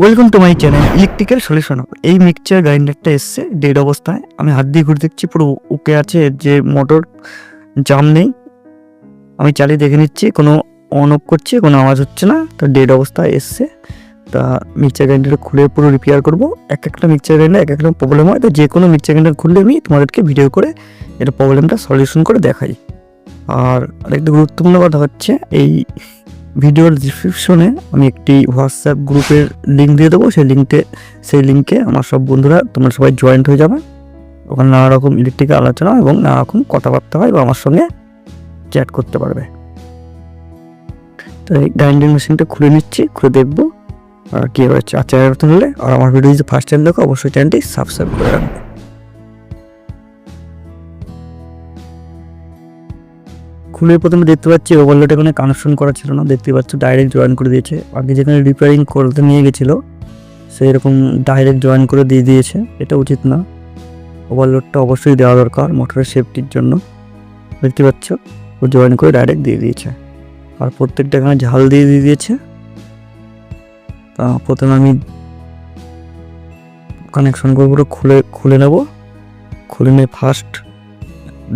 Welcome to my channel electrical solution এই mixture গ্রাইন্ডারটা এসছে ডেড অবস্থায়। আমি হাত দিয়ে ঘুরে দেখছি, পুরো ওকে আছে, যে মোটর জাম নেই। আমি চালিয়ে দেখে নিচ্ছি, কোনো অন অফ করছে, কোনো আওয়াজ হচ্ছে না, তো ডেড অবস্থায় এসছে। তা মিক্সচার গ্রাইন্ডার খুলে পুরো রিপেয়ার করব। এক একটা মিক্সচার গ্রাইন্ডার এক একটা প্রবলেম হয়, তো যে কোনো মিক্সচার গ্রাইন্ডার খুললে আমি তোমাদেরকে ভিডিও করে এটা প্রবলেমটা সলিউশন করে দেখাই। আর আরেকটা গুরুত্বপূর্ণ কথা হচ্ছে, এই ভিডিওর ডিসক্রিপশনে আমি একটি হোয়াটসঅ্যাপ গ্রুপের লিঙ্ক দিয়ে দেবো। সেই লিঙ্কে সেই লিঙ্কে আমার সব বন্ধুরা, তোমরা সবাই জয়েন্ট হয়ে যাবে। ওখানে নানা রকম ইলেকট্রিক্যাল আলোচনা এবং নানা রকম কথাবার্তা হয় বা আমার সঙ্গে চ্যাট করতে পারবে। তো এই গ্রাইন্ডিং মেশিনটা খুলে নিচ্ছি, খুলে দেখব, আর কী হয়েছে। আর চ্যানেল হলে, আর আমার ভিডিও যদি ফার্স্ট টাইম দেখো, অবশ্যই চ্যানেলটি সাবস্ক্রাইব করে রাখবে। খুলে প্রথমে দেখতে পাচ্ছি ওভারলোড এখানে কানেকশন করা ছিল না। দেখতে পাচ্ছ ডাইরেক্ট জয়েন করে দিয়েছে। আগে যেখানে রিপেয়ারিং করতে নিয়ে গেছিল সেই রকম ডাইরেক্ট জয়েন করে দিয়ে দিয়েছে। এটা উচিত না। ওভারলোডটা অবশ্যই দেওয়া দরকার মোটরের সেফটির জন্য। দেখতে পাচ্ছ, ও জয়েন করে ডাইরেক্ট দিয়ে দিয়েছে। আর প্রত্যেকটা এখানে ঝাল দিয়ে দিয়ে দিয়েছে। তা প্রথমে আমি কানেকশন করব খুলে খুলে নেব। খুলে নিয়ে ফার্স্ট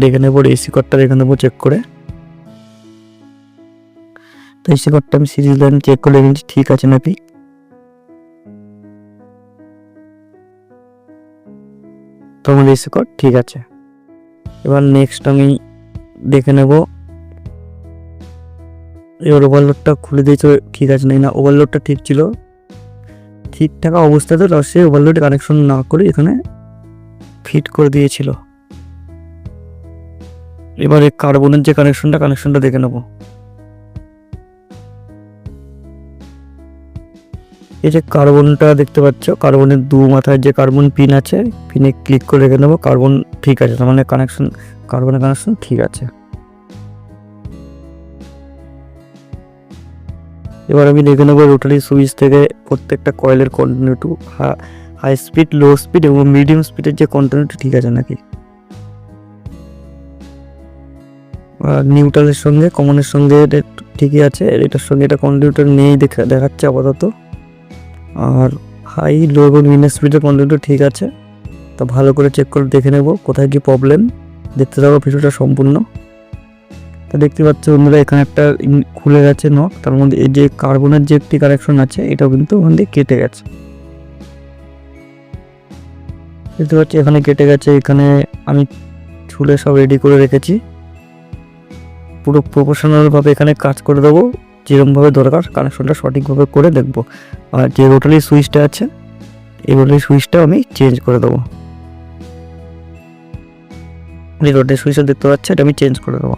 দেখে নেব এসি কটটা দেখে নেব চেক করে। তো এসি কটটা আমি সিরিজ লাইন চেক করে নিচ্ছি ঠিক আছে নাকি। তো আমার এসি কট ঠিক আছে। এবার নেক্সট আমি দেখে নেব। এবার ওভারলোডটা খুলে দিয়েছে, ঠিক আছে নাকি না? ওভারলোডটা ঠিক ছিল। ঠিক থাকা অবস্থাতে সে ওভারলোড কানেকশন না করে এখানে ফিট করে দিয়েছিল। এবারে কার্বনের যে কানেকশনটা কানেকশনটা দেখে নেব। এই যে কার্বনটা দেখতে পাচ্ছ, কার্বনের দু মাথায় যে কার্বন পিন আছে পিনে ক্লিক করে রেখে নেব কার্বন ঠিক আছে, তার মানে কানেকশন কার্বনের কানেকশন ঠিক আছে। এবার আমি দেখে নেব রোটারি সুইচ থেকে প্রত্যেকটা কয়েলের continuity high speed low speed এবং মিডিয়াম স্পিডের যে কন্টিনিউটি ঠিক আছে নাকি? নিউট্রালের সঙ্গে কমনের সঙ্গে ঠিকই আছে, এটার সঙ্গে এটা কন্টিনিউটার নেই দেখা, দেখাচ্ছে আপাতত। আর হাই লো এবং মিন স্পিডের কন্টেন্টও ঠিক আছে। তা ভালো করে চেক করে দেখে নেব কোথায় কি প্রবলেম দেখতে থাকো ভিডিওটা সম্পূর্ণ। তা দেখতে পাচ্ছ বন্ধুরা, এখানে একটা খুলে গেছে নখ তার মধ্যে এই যে কার্বনের যে একটি কানেকশন আছে, এটাও কিন্তু ওখান দিয়ে কেটে গেছে। দেখতে পাচ্ছি এখানে কেটে গেছে, এখানে আমি ছুলে সব রেডি করে রেখেছি। পুরো প্রফেশনালভাবে এখানে কাজ করে দেবো। যেরকমভাবে দরকার কানেকশনটা সঠিকভাবে করে দেখব। আর যে রোটারি সুইচটা আছে, এই রোটারি সুইচটা আমি চেঞ্জ করে দেবো। এই রোটারি সুইচটা দেখতে পাচ্ছি, এটা আমি চেঞ্জ করে দেবো।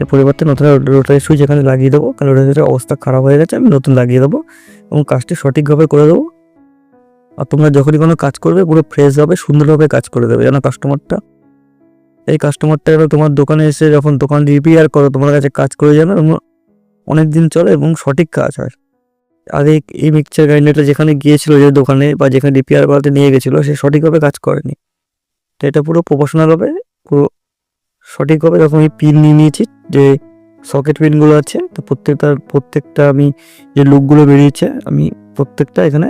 এর পরিবর্তে নতুন রোটারি সুইচ এখানে লাগিয়ে দেবো, কারণ রোটারির অবস্থা খারাপ হয়ে গেছে, আমি নতুন লাগিয়ে দেবো এবং কাজটি সঠিকভাবে করে দেবো। আর তোমরা যখনই কোনো কাজ করবে, পুরো ফ্রেশভাবে সুন্দরভাবে কাজ করে দেবে, যেন কাস্টমারটা এই কাস্টমারটা যেন তোমার দোকানে এসে যখন দোকান রিপেয়ার করো, তোমার কাছে কাজ করে যেন অনেক দিন চলে এবং সঠিক কাজ হয়। আগে এই মিক্সচার গ্রাইন্ডারটা যেখানে গিয়েছিল, যে দোকানে বা যেখানে রিপেয়ার করাতে নিয়ে গেছিল, সে সঠিকভাবে কাজ করেনি। তো এটা পুরো প্রফেশনাল হবে পুরো সঠিকভাবে যখন আমি পিন নিয়ে নিয়েছি, যে সকেট পিনগুলো আছে, তো প্রত্যেকটার প্রত্যেকটা আমি যে লুকগুলো বেরিয়েছে, আমি প্রত্যেকটা এখানে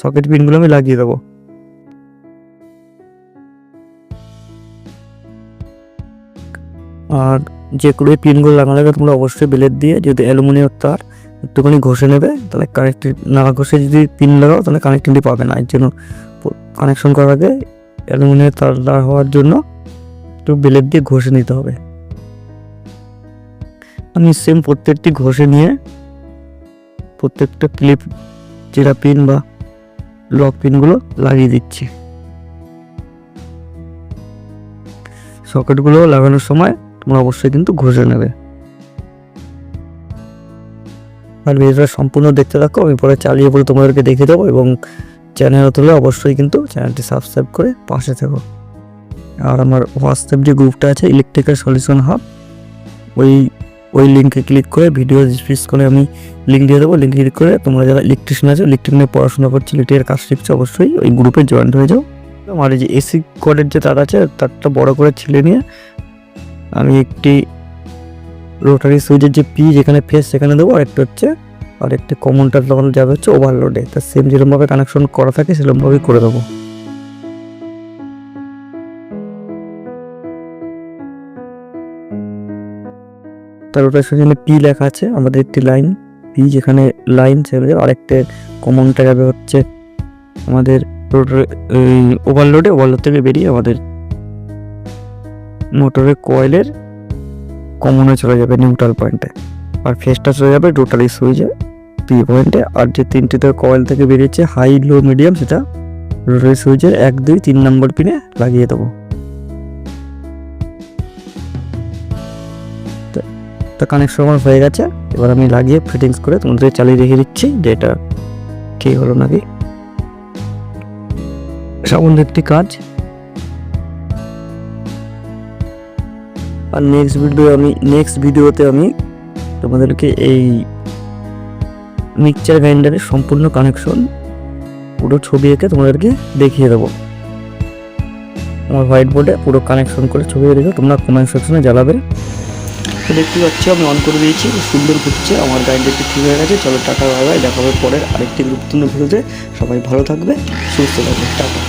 সকেট পিনগুলো আমি লাগিয়ে দেবো। আর যে কোনো পিনগুলো লাগানো লাগে তোমরা অবশ্যই বেলেট দিয়ে যদি অ্যালুমিনিয়াম তার একটুখানি ঘষে নেবে, তাহলে কানেক্টিভ না ঘষে যদি পিন লাগাও, তাহলে কানেক্টিভিটি পাবে না। এর জন্য কানেকশন করার আগে অ্যালুমিনিয়াম তার না হওয়ার জন্য একটু বেলেট দিয়ে ঘষে নিতে হবে। আমি সেম প্রত্যেকটি ঘষে নিয়ে প্রত্যেকটা ক্লিপ যেটা পিন বা লক পিনগুলো লাগিয়ে দিচ্ছি। সকেটগুলো লাগানোর সময় তোমরা অবশ্যই কিন্তু ঘষে নেবে। আর ভিডিওটা সম্পূর্ণ দেখতে থাকো, আমি পরে চালিয়ে পরে তোমাদেরকে দেখিয়ে দেবো এবং চ্যানেল তুলে অবশ্যই কিন্তু চ্যানেলটি সাবস্ক্রাইব করে পাশে থেকো। আর আমার হোয়াটসঅ্যাপ যে গ্রুপটা আছে ইলেকট্রিক্যাল সলিউশন হাব ওই ওই লিঙ্কে ক্লিক করে ভিডিও করে আমি লিঙ্ক দিয়ে দেবো। লিঙ্ক ক্লিক করে তোমরা যারা ইলেকট্রিশিয়ান আছে ইলেকট্রিক নিয়ে পড়াশোনা করছ ইলেকট্রিকের কাজ শিখছো, অবশ্যই ওই গ্রুপে জয়েন্ট হয়ে যাও। আমার এই যে এসি কোডের যে তার আছে, তারটা বড় করে ছিলে নিয়ে আমি একটি রোটারি সুইচের যে পি যেখানে ফেস সেখানে দেবো আর একটা হচ্ছে আর একটি কমনটা তখন যাবে হচ্ছে ওভারলোডে তা সেম যেরকমভাবে কানেকশন করা থাকে সেরকমভাবেই করে দেবো। তার ওটার সঙ্গে পি লেখা আছে, আমাদের একটি লাইন পি যেখানে লাইন সেখানে আরেকটা কমনটা যাবে হচ্ছে আমাদের ওভারলোডে ওভারলোড থেকে বেরিয়ে আমাদের মোটরের কয়েলের কমনে চলে যাবে নিউট্রাল পয়েন্টে আর ফেসটা চলে যাবে টোটালি সুইচে পি পয়েন্টে আর যে তিনটিতে কয়েল থেকে বেরিয়েছে হাই লো মিডিয়াম সেটা রোটারি সুইচের এক, দুই, তিন নম্বর পিনে লাগিয়ে দেবো। তা- কানেকশন আমার হয়ে গেছে। এবার আমি লাগিয়ে ফিটিংস করে তোমাদের চালিয়ে রেখে দিচ্ছি যে এটা কি হলো নাকি? সামান্য একটি কাজ। আর নেক্সট ভিডিও আমি নেক্সট ভিডিওতে আমি তোমাদেরকে এই মিক্সচার গ্রাইন্ডারের সম্পূর্ণ কানেকশন পুরো ছবি এঁকে তোমাদেরকে দেখিয়ে দেবো। আমার হোয়াইট বোর্ডে পুরো কানেকশন করে ছবি রেখে, তোমরা কমেন্ট সেকশনে জ্বালাবে দেখতে পাচ্ছি, আমি অন করে দিয়েছি সুন্দর ঘুরছে, আমার গ্রাইন্ডারটি ঠিক হয়ে গেছে, চলো টাকা ভাবে দেখা হবে পরের আরেকটি গুরুত্বপূর্ণ ভিডিওতে সবাই ভালো থাকবে, সুস্থ থাকবে, টাটা।